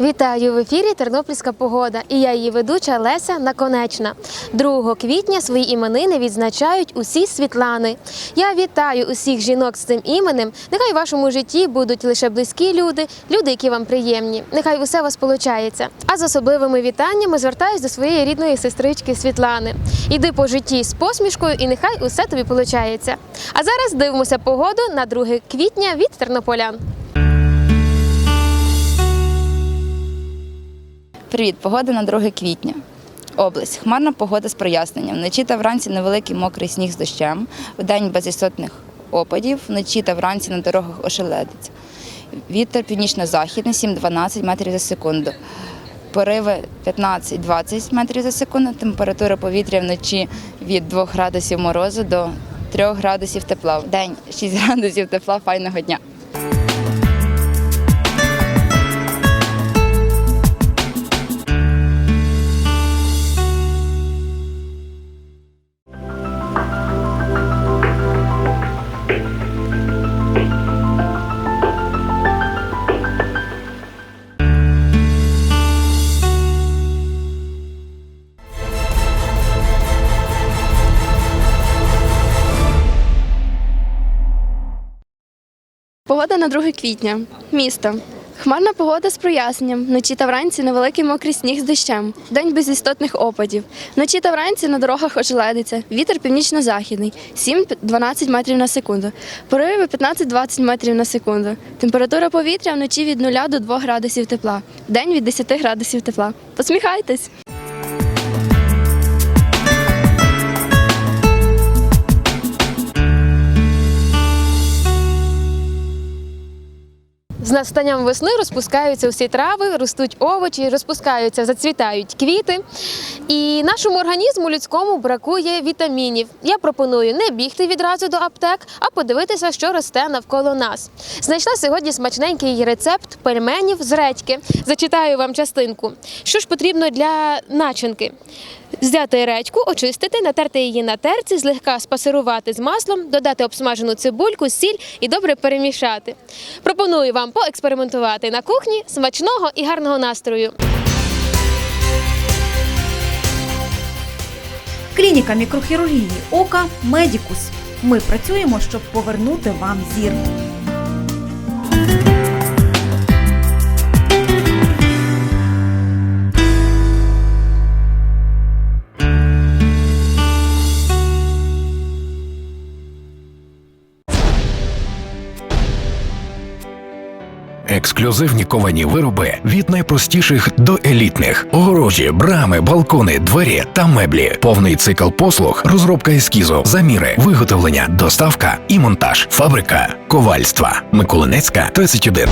Вітаю в ефірі Тернопільська погода і я її ведуча Леся Наконечна. 2 квітня свої іменини відзначають усі Світлани. Я вітаю усіх жінок з цим іменем. Нехай в вашому житті будуть лише близькі люди, люди, які вам приємні. Нехай усе вас получається. А з особливими вітаннями звертаюсь до своєї рідної сестрички Світлани. Іди по житті з посмішкою, і нехай усе тобі получається. А зараз дивимося погоду на 2 квітня від тернополян. Привіт, погода на 2 квітня. Область. Хмарна погода з проясненням. Вночі та вранці невеликий мокрий сніг з дощем, вдень без істотних опадів, вночі та вранці на дорогах ошеледиться. Вітер північно-західний 7-12 метрів за секунду. Пориви 15-20 метрів за секунду. Температура повітря вночі від 2 градусів морозу до 3 градусів тепла. Вдень 6 градусів тепла, файного дня. Погода на 2 квітня. Місто. Хмарна погода з проясненням. Вночі та вранці невеликий мокрий сніг з дощем. День без істотних опадів. Вночі та вранці на дорогах ожеледиться. Вітер північно-західний 7-12 метрів на секунду. Пориви 15-20 метрів на секунду. Температура повітря вночі від 0 до 2 градусів тепла. День від 10 градусів тепла. Посміхайтесь! Настанням весни розпускаються усі трави, ростуть овочі, розпускаються, зацвітають квіти. І нашому організму людському бракує вітамінів. Я пропоную не бігти відразу до аптек, а подивитися, що росте навколо нас. Знайшла сьогодні смачненький рецепт пельменів з редьки. Зачитаю вам частинку. Що ж потрібно для начинки? Взяти редьку, очистити, натерти її на терці, злегка спасирувати з маслом, додати обсмажену цибульку, сіль і добре перемішати. Пропоную вам поекспериментувати на кухні смачного і гарного настрою. Клініка мікрохірургії ока Медікус. Ми працюємо, щоб повернути вам зір. Ексклюзивні ковані вироби від найпростіших до елітних: огорожі, брами, балкони, двері та меблі. Повний цикл послуг, розробка ескізу, заміри, виготовлення, доставка і монтаж. Фабрика ковальства Миколинецька 31.